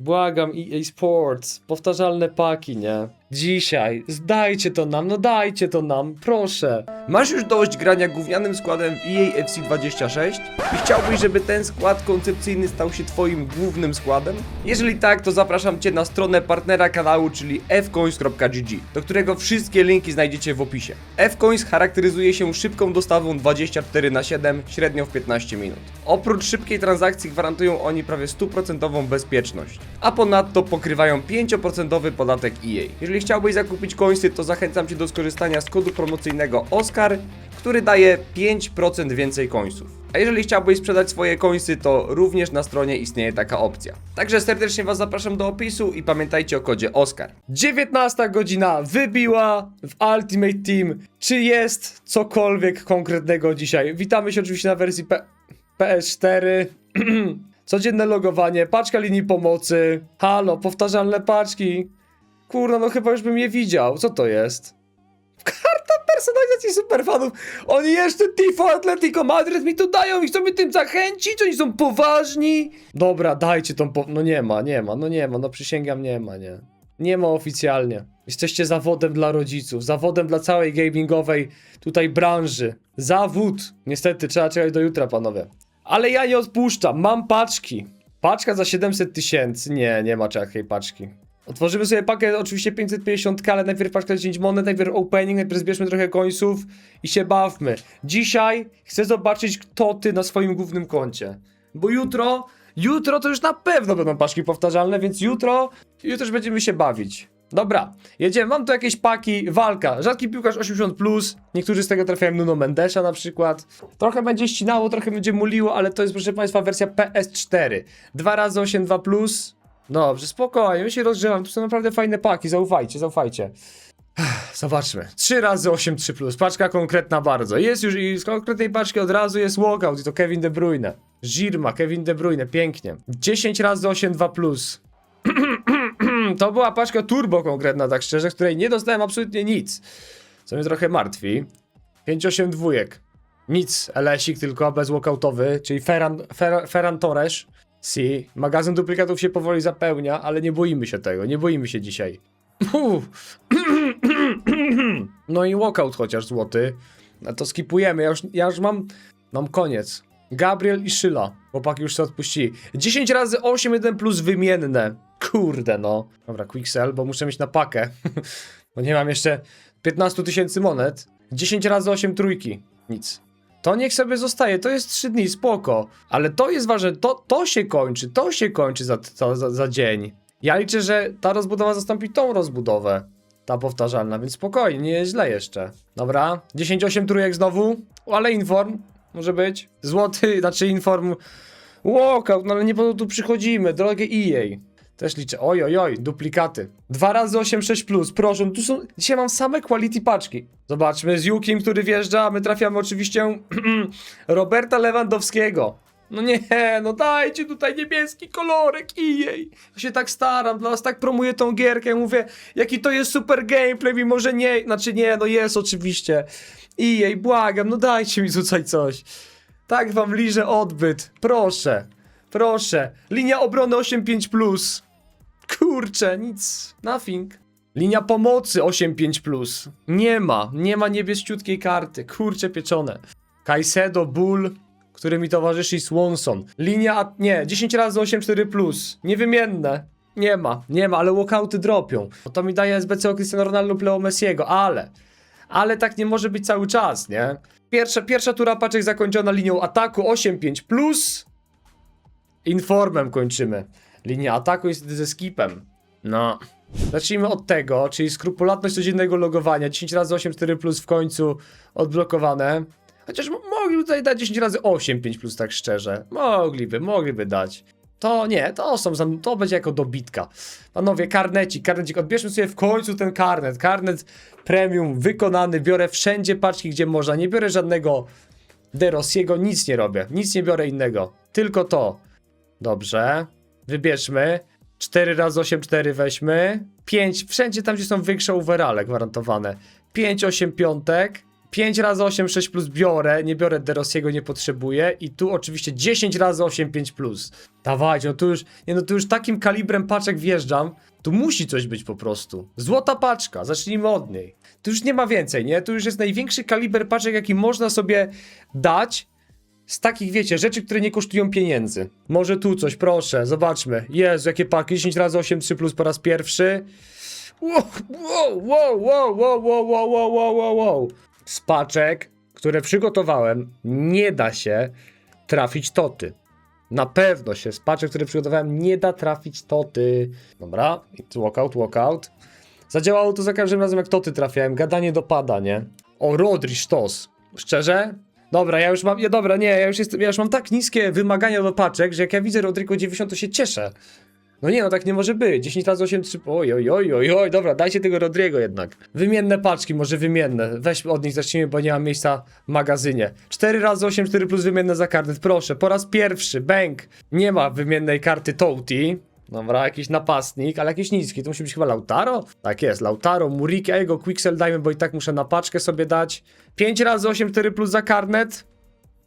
Błagam, EA Sports, powtarzalne paki, nie? Dzisiaj, zdajcie to nam, no dajcie to nam, proszę. Masz już dość grania gównianym składem w EA FC 26 i chciałbyś, żeby ten skład koncepcyjny stał się twoim głównym składem? Jeżeli tak, to zapraszam cię na stronę partnera kanału, czyli fcoins.gg, do którego wszystkie linki znajdziecie w opisie. fcoins charakteryzuje się szybką dostawą 24 na 7, średnio w 15 minut. Oprócz szybkiej transakcji gwarantują oni prawie 100% bezpieczność, a ponadto pokrywają 5% podatek EA. Jeżeli chciałbyś zakupić coinsy, to zachęcam cię do skorzystania z kodu promocyjnego OSCAR, który daje 5% więcej coinsów. A jeżeli chciałbyś sprzedać swoje coinsy, to również na stronie istnieje taka opcja. Także serdecznie Was zapraszam do opisu i pamiętajcie o kodzie OSCAR. 19 godzina wybiła w Ultimate Team. Czy jest cokolwiek konkretnego dzisiaj? Witamy się oczywiście na wersji P PS4. Codzienne logowanie, paczka linii pomocy. Halo, powtarzalne paczki. Kurno, no chyba już bym je widział. Co to jest? Karta personalizacji superfanów. Oni jeszcze Tifo Atletico Madryt mi tu dają i chcą mnie tym zachęcić. Oni są poważni. Dobra, dajcie tą po... No nie ma, nie ma, no nie ma, no przysięgam, nie ma, nie. Nie ma oficjalnie. Jesteście zawodem dla rodziców, zawodem dla całej gamingowej tutaj branży. Zawód. Niestety, trzeba czekać do jutra, panowie. Ale ja nie odpuszczam, mam paczki. Paczka za 700 tysięcy. Nie, nie ma takiej paczki. Otworzymy sobie pakiet, oczywiście 550, ale najpierw paczka 10 monet, najpierw opening, najpierw zbierzmy trochę końców i się bawmy. Dzisiaj chcę zobaczyć, kto ty na swoim głównym koncie. Bo jutro, jutro to już na pewno będą paczki powtarzalne, więc jutro, jutro już będziemy się bawić. Dobra, jedziemy. Mam tu jakieś paki, walka. Rzadki piłkarz 80+, plus. niektórzy z tego trafiają Nuno Mendesza na przykład. Trochę będzie ścinało, trochę będzie muliło, ale to jest proszę Państwa wersja PS4. 2 razy 8 2 plus. Dobrze, spokojnie, my się rozgrzewamy, tu są naprawdę fajne paki, zaufajcie, zaufajcie. Zobaczmy. 3 razy 8 3 plus. Paczka konkretna bardzo. Jest już i z konkretnej paczki od razu jest walkout i to Kevin De Bruyne. Girma, Kevin De Bruyne, pięknie. 10 razy 8 2 plus. to była paczka turbo konkretna, tak szczerze, której nie dostałem absolutnie nic. Co mnie trochę martwi. 5-8 dwójek. Nic, LSik tylko bez walkoutowy, czyli Ferran, Fer, Ferran Torres. Si, magazyn duplikatów się powoli zapełnia, ale nie boimy się tego, nie boimy się dzisiaj. No i walkout chociaż złoty. No to skipujemy, ja już, ja już mam, mam koniec. Gabriel i Szyla. Chłopaki już się odpuścili. 10 razy 8, 1 plus wymienne. Kurde no. Dobra, quicksell, bo muszę mieć na pakę. bo nie mam jeszcze 15 tysięcy monet. 10 razy 8 trójki. Nic. To niech sobie zostaje, to jest 3 dni, spoko. Ale to jest ważne, to, to się kończy, to się kończy za, za, za, za dzień. Ja liczę, że ta rozbudowa zastąpi tą rozbudowę. Ta powtarzalna, więc spokojnie, nie jest źle jeszcze. Dobra, 10-8 trójek znowu, ale inform, może być. Złoty, znaczy inform. Walkout, no ale nie po to tu przychodzimy, drogie EA. Też liczę. Oj, oj, oj, duplikaty. 2 razy 8, 6 plus, proszę, tu są. Dzisiaj mam same quality paczki. Zobaczmy z Jukim, który wjeżdża, my trafiamy oczywiście Roberta Lewandowskiego. No nie, no dajcie tutaj niebieski kolorek EA. Ja się tak staram, dla was tak promuję tą gierkę, mówię, jaki to jest super gameplay, mimo że nie, znaczy nie, no jest oczywiście. EA, błagam, no dajcie mi tutaj coś. Tak wam liżę odbyt, proszę, proszę. Linia obrony 8.5+. Kurczę, nic, nothing. Linia pomocy 8.5+. plus. Nie ma, nie ma niebieściutkiej karty. Kurczę pieczone. Kajsedo, Bull, który mi towarzyszy Swanson. Linia, nie, 10 razy 8.4+. plus. Niewymienne. Nie ma, nie ma, ale walkouty dropią. No to mi daje SBC o Cristiano Ronaldo lub Leo Messiego, ale... Ale tak nie może być cały czas, nie? Pierwsza, pierwsza tura paczek zakończona linią ataku 8.5+. Plus. Informem kończymy. Linia ataku jest ze skipem. No. Zacznijmy od tego, czyli skrupulatność codziennego logowania. 10 razy 8, 4 plus w końcu odblokowane. Chociaż mogli tutaj dać 10 razy 8, 5 plus, tak szczerze. Mogliby, mogliby dać. To nie, to są, to będzie jako dobitka. Panowie, karnecik, karnecik, odbierzmy sobie w końcu ten karnet. Karnet premium wykonany, biorę wszędzie paczki, gdzie można. Nie biorę żadnego De Rossiego, nic nie robię. Nic nie biorę innego. Tylko to. Dobrze. Wybierzmy. 4 razy 8, 4 weźmy. 5, wszędzie tam, gdzie są większe overale gwarantowane. 5, 8 piątek. 5 razy 8, 6 plus biorę, nie biorę Derosiego, nie potrzebuję i tu oczywiście 10 razy 8, 5 plus. Dawajcie, no tu już, nie no tu już takim kalibrem paczek wjeżdżam, tu musi coś być po prostu. Złota paczka, zacznijmy od niej. Tu już nie ma więcej, nie? Tu już jest największy kaliber paczek, jaki można sobie dać z takich, wiecie, rzeczy, które nie kosztują pieniędzy. Może tu coś, proszę, zobaczmy. Jezu, jakie paki, 10 razy 8, 3 plus po raz pierwszy. Wow, wow, wow, wow, wow, wow, wow, wow, wow, wow. Z paczek, które przygotowałem, nie da się trafić toty. Na pewno się z paczek, które przygotowałem, nie da trafić toty. Dobra, walkout, walkout. Zadziałało to za każdym razem, jak toty trafiałem. Gadanie dopada, nie? O, Rodri sztos. Szczerze? Dobra, ja już mam, ja, dobra, nie, ja już jestem, ja już mam tak niskie wymagania do paczek, że jak ja widzę Rodrigo 90, to się cieszę. No nie, no tak nie może być. 10 razy 8, 3, oj, oj, oj, oj, oj, dobra, dajcie tego Rodrigo jednak. Wymienne paczki, może wymienne. Weź od nich zacznijmy, bo nie mam miejsca w magazynie. 4 razy 8, 4 plus wymienne za karnet, proszę, po raz pierwszy, bank. Nie ma wymiennej karty Touti. Dobra, jakiś napastnik, ale jakiś niski. To musi być chyba Lautaro? Tak jest, Lautaro, Murik, a jego Quicksell dajmy, bo i tak muszę na paczkę sobie dać. 5 razy 8, 4 plus za karnet.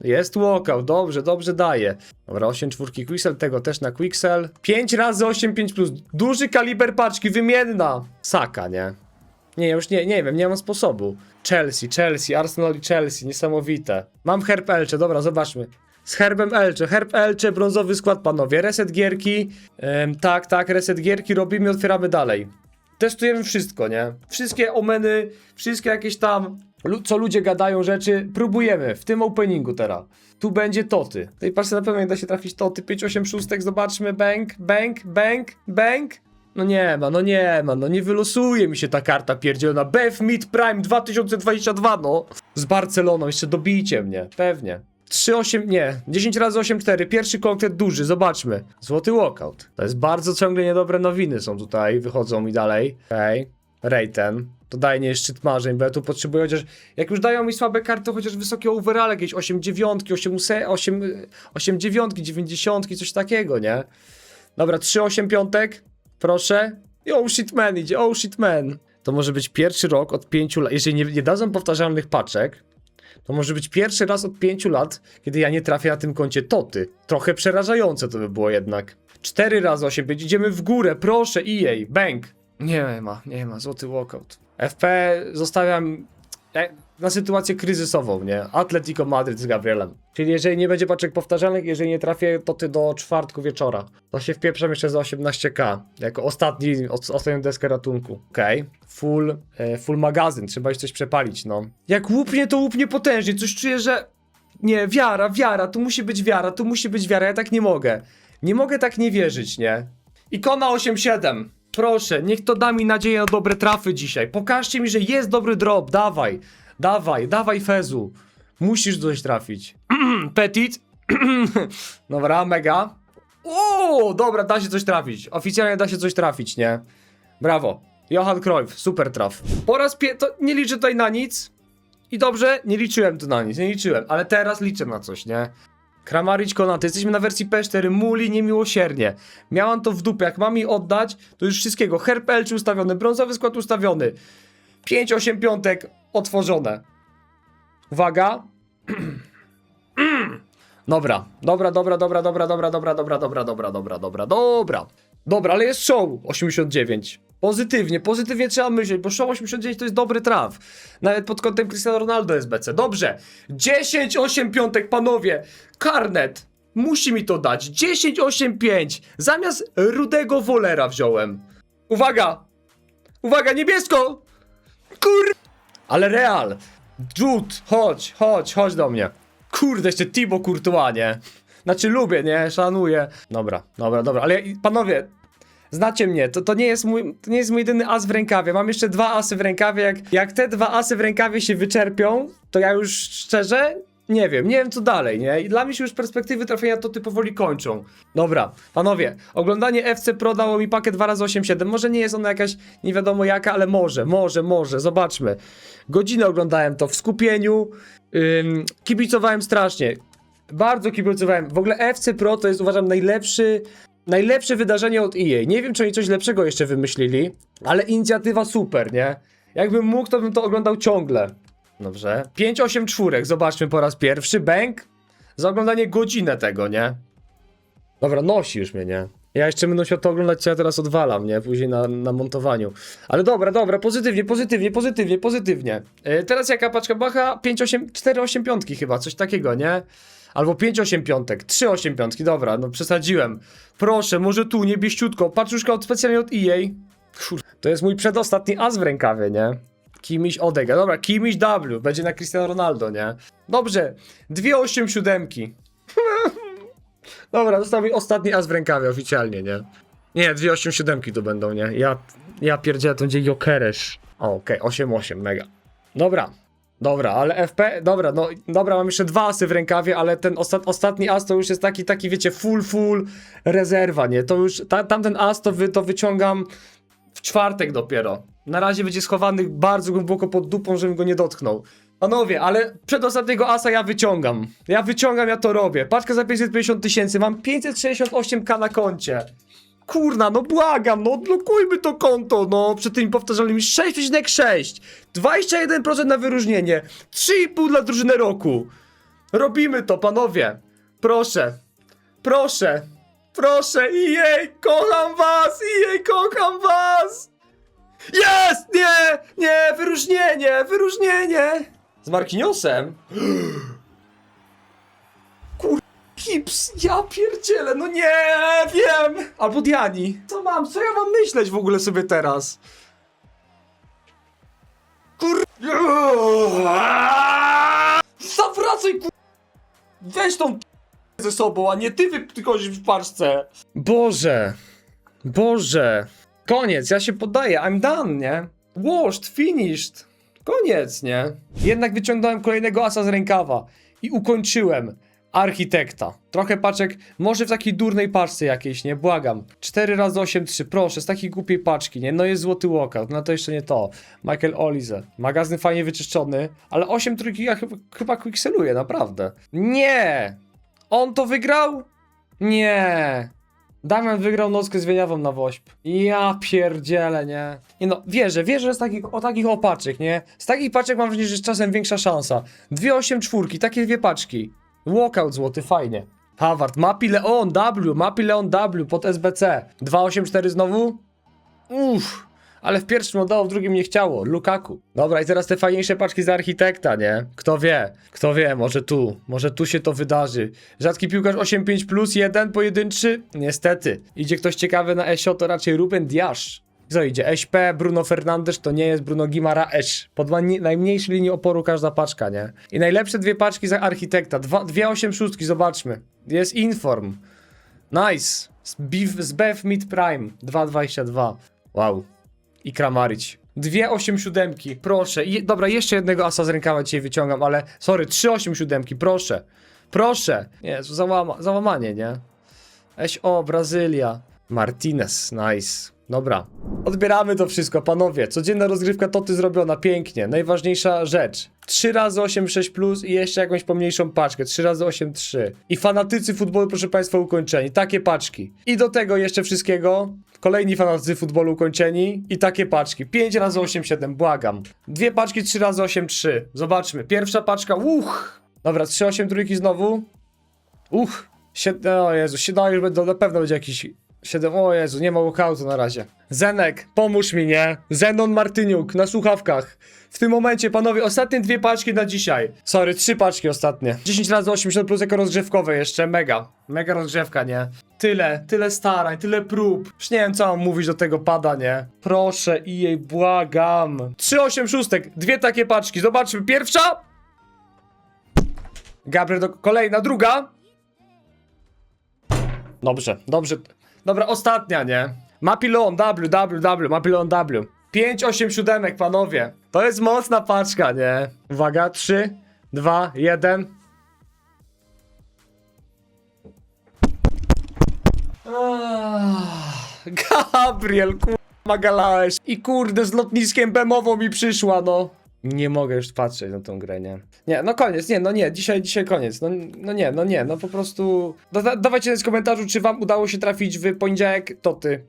Jest walkout, dobrze, dobrze daje. Dobra, 8 czwórki Quicksell, tego też na Quicksell. 5 razy 8, 5 plus. Duży kaliber paczki, wymienna. Saka, nie? Nie, już nie, nie wiem, nie mam sposobu. Chelsea, Chelsea, Arsenal i Chelsea, niesamowite. Mam herb Elcze, dobra, zobaczmy. Z herbem Elcze, herb Elcze, brązowy skład, panowie. Reset gierki, Em, tak, tak, reset gierki robimy otwieramy dalej. Testujemy wszystko, nie? Wszystkie omeny, wszystkie jakieś tam, co ludzie gadają rzeczy, próbujemy w tym openingu teraz. Tu będzie toty. Tej patrzcie, na pewno nie da się trafić toty. 5, 8, 6, zobaczmy, bank, bank, bank, bank. No nie ma, no nie ma, no nie wylosuje mi się ta karta pierdzielona. BF Mid Prime 2022, no. Z Barceloną, jeszcze dobijcie mnie, pewnie. 3, 8, nie, 10 razy 8, 4, pierwszy konkret duży, zobaczmy. Złoty walkout. To jest bardzo ciągle niedobre nowiny są tutaj, wychodzą mi dalej. Okej, okay. Rayten. Dodaję nie szczyt marzeń, bo ja tu potrzebuję chociaż, jak już dają mi słabe karty, chociaż wysokie overall, jakieś 8 dziewiątki, 8, 8, 8 dziewiątki, 90, coś takiego, nie? Dobra, 3, 8 piątek, proszę. I oh shit man idzie, oh shit man. To może być pierwszy rok od 5 lat, jeżeli nie, nie dadzą powtarzalnych paczek, to może być pierwszy raz od 5 lat, kiedy ja nie trafię na tym koncie toty. Trochę przerażające to by było jednak. 4 razy 8, być idziemy w górę, proszę, EA, bank. Nie ma, nie ma, złoty walkout. FP zostawiam na sytuację kryzysową, nie? Atletico Madryt z Gabrielem. Czyli jeżeli nie będzie paczek powtarzalnych, jeżeli nie trafię toty do czwartku wieczora, to się wpieprzam jeszcze za 18k, jako ostatni, os- ostatnią deskę ratunku. Okej, full, e, full magazyn, trzeba jeszcze coś przepalić, no. Jak łupnie, to łupnie potężnie, coś czuję, że... Nie, wiara, wiara, tu musi być wiara, tu musi być wiara, ja tak nie mogę. Nie mogę tak nie wierzyć, nie? Ikona 8-7. Proszę, niech to da mi nadzieję na dobre trafy dzisiaj. Pokażcie mi, że jest dobry drop, dawaj. Dawaj, dawaj Fezu. Musisz coś trafić. Petit. dobra, mega. O, dobra, da się coś trafić. Oficjalnie da się coś trafić, nie? Brawo. Johan Cruyff, super traf. Po raz pie... to nie liczę tutaj na nic. I dobrze, nie liczyłem tu na nic, nie liczyłem, ale teraz liczę na coś, nie? Kramaric Konaty, jesteśmy na wersji P4, Muli niemiłosiernie. Miałam to w dupie, jak mam mi oddać, to już wszystkiego. Herb Elczy ustawiony, brązowy skład ustawiony. 5, 8 piątek otworzone. Uwaga. Dobra, dobra, dobra, dobra, dobra, dobra, dobra, dobra, dobra, dobra, dobra, dobra, dobra. Dobra, ale jest show 89. Pozytywnie, pozytywnie trzeba myśleć, bo show 89 to jest dobry traf. Nawet pod kątem Cristiano Ronaldo jest BC. Dobrze. 10, 8 piątek, panowie. Karnet. Musi mi to dać. 10, 8, 5. Zamiast rudego wolera wziąłem. Uwaga. Uwaga, niebiesko. Kur... Ale Real. Jude, chodź, chodź, chodź do mnie. Kurde, jeszcze Thibaut Courtois, nie? Znaczy lubię, nie? Szanuję. Dobra, dobra, dobra, ale panowie, znacie mnie, to, to, nie jest mój, to nie jest mój jedyny as w rękawie. Mam jeszcze dwa asy w rękawie. Jak, jak te dwa asy w rękawie się wyczerpią, to ja już szczerze nie wiem, nie wiem co dalej, nie? I dla mnie się już perspektywy trafienia to ty powoli kończą. Dobra, panowie, oglądanie FC Pro dało mi pakiet 2 razy 8,7. Może nie jest ona jakaś nie wiadomo jaka, ale może, może, może, zobaczmy. Godzinę oglądałem to w skupieniu, ym, kibicowałem strasznie. Bardzo kibicowałem. W ogóle FC Pro to jest uważam najlepszy najlepsze wydarzenie od EA. Nie wiem, czy oni coś lepszego jeszcze wymyślili, ale inicjatywa super, nie? Jakbym mógł, to bym to oglądał ciągle. Dobrze. 5, 8 czwórek, zobaczmy po raz pierwszy. Bęk. Za oglądanie godzinę tego, nie? Dobra, nosi już mnie, nie? Ja jeszcze będę musiał to oglądać, co ja teraz odwalam, nie? Później na, na montowaniu. Ale dobra, dobra, pozytywnie, pozytywnie, pozytywnie, pozytywnie. Yy, teraz jaka paczka Bacha? 5, 8, 4, 8 piątki chyba, coś takiego, nie? Albo 5, 8 piątek, 3, 8 piątki, dobra, no przesadziłem. Proszę, może tu, niebieściutko, paczuszka od, specjalnie od EA. To jest mój przedostatni as w rękawie, nie? Kimiś Odega, dobra, Kimiś W, będzie na Cristiano Ronaldo, nie? Dobrze, dwie 8 siódemki. Dobra, został mi ostatni as w rękawie oficjalnie, nie? Nie, dwie 8 siódemki to będą, nie? Ja, ja pierdzielę, to będzie Jokeresz. Okej, 8-8, mega. Dobra, dobra, ale FP, dobra, no, dobra, mam jeszcze dwa asy w rękawie, ale ten ostat, ostatni as to już jest taki, taki, wiecie, full, full rezerwa, nie? To już, ta, tamten as to, wy, to wyciągam w czwartek dopiero. Na razie będzie schowany bardzo głęboko pod dupą, żebym go nie dotknął. Panowie, ale przedostatniego asa ja wyciągam. Ja wyciągam, ja to robię. Paczka za 550 tysięcy, mam 568k na koncie. Kurna, no błagam, no odblokujmy to konto, no, przed tymi powtarzalnymi 6,6, 21% na wyróżnienie, 3,5 dla drużyny roku. Robimy to, panowie. Proszę, proszę, proszę, jej, kocham was, jej, kocham was. Jest! Nie! Nie! Wyróżnienie! Wyróżnienie! Z Markiniosem? Kur... Kips! Ja pierdzielę! No nie! Wiem! Albo Diani. Co mam? Co ja mam myśleć w ogóle sobie teraz? Kur... Zawracaj kur... Weź tą ze sobą, a nie ty wychodzisz w paczce. Boże. Boże. Koniec, ja się poddaję, I'm done, nie? Washed, finished. Koniec, nie? Jednak wyciągnąłem kolejnego asa z rękawa i ukończyłem architekta. Trochę paczek, może w takiej durnej paczce jakiejś, nie? Błagam. 4 razy 8 3 proszę, z takiej głupiej paczki, nie? No jest złoty walkout, no to jeszcze nie to. Michael Olize. Magazyn fajnie wyczyszczony, ale 8 trójki ja chyba, chyba naprawdę. Nie! On to wygrał? Nie! Damian wygrał nockę z Wieniawą na Wośp. Ja pierdzielę, nie? Nie no, wierzę, wierzę z takich, o takich opaczek, nie? Z takich paczek mam wrażenie, że jest czasem większa szansa. Dwie osiem czwórki, takie dwie paczki. Walkout złoty, fajnie. Howard, Mapi Leon W, Mapi Leon W pod SBC. 284 znowu? Uff, ale w pierwszym oddało, w drugim nie chciało. Lukaku. Dobra, i teraz te fajniejsze paczki za architekta, nie? Kto wie? Kto wie, może tu. Może tu się to wydarzy. Rzadki piłkarz 8-5 plus 1 pojedynczy? Niestety. Idzie ktoś ciekawy na Esio, to raczej Ruben Diasz. Co idzie? SP, Bruno Fernandes to nie jest Bruno Gimaraes. Pod ma- ni- najmniejszej linii oporu każda paczka, nie? I najlepsze dwie paczki za architekta. Dwa, dwie 8 szóstki, zobaczmy. Jest Inform. Nice. Z, Beef, z Bev Mid Prime 2.22. Wow. I Kramarić. Dwie 8 siódemki, proszę. I, dobra, jeszcze jednego asa z rękawa dzisiaj wyciągam, ale sorry, trzy 8 siódemki, proszę. Proszę. Nie, załama, załamanie, nie? o Brazylia. Martinez, nice. Dobra. Odbieramy to wszystko, panowie. Codzienna rozgrywka Toty zrobiona pięknie. Najważniejsza rzecz. 3 razy 8 6 plus i jeszcze jakąś pomniejszą paczkę. 3 razy 8 3. I fanatycy futbolu, proszę państwa, ukończeni. Takie paczki. I do tego jeszcze wszystkiego. Kolejni fanatycy futbolu ukończeni i takie paczki. 5 razy 8 7, błagam. Dwie paczki 3 razy 8 3. Zobaczmy. Pierwsza paczka. Uch. Dobra, 3 8 trójki znowu. Uch. Siedem, o Jezu, siedem już będą, na pewno będzie jakiś 7, o Jezu, nie ma walkoutu na razie. Zenek, pomóż mi, nie? Zenon Martyniuk, na słuchawkach. W tym momencie, panowie, ostatnie dwie paczki na dzisiaj. Sorry, trzy paczki ostatnie. 10 razy 80 plus jako rozgrzewkowe jeszcze, mega. Mega rozgrzewka, nie? Tyle, tyle starań, tyle prób. Już nie wiem, co mam mówić do tego pada, nie? Proszę i jej błagam. 3 8 szóstek, dwie takie paczki, zobaczmy. Pierwsza! Gabriel, do... kolejna, druga. Dobrze, dobrze. Dobra, ostatnia, nie? Mapilon W, W, W, Mapilon W. 5, 8 siódemek, panowie. To jest mocna paczka, nie? Uwaga, 3, 2, 1. Gabriel, kurwa, galałeś. I kurde, z lotniskiem Bemowo mi przyszła, no. Nie mogę już patrzeć na tą grę, nie? Nie, no koniec, nie, no nie, dzisiaj, dzisiaj koniec. No, no nie, no nie, no po prostu... Da, da, dawajcie komentarzu, czy wam udało się trafić w poniedziałek toty.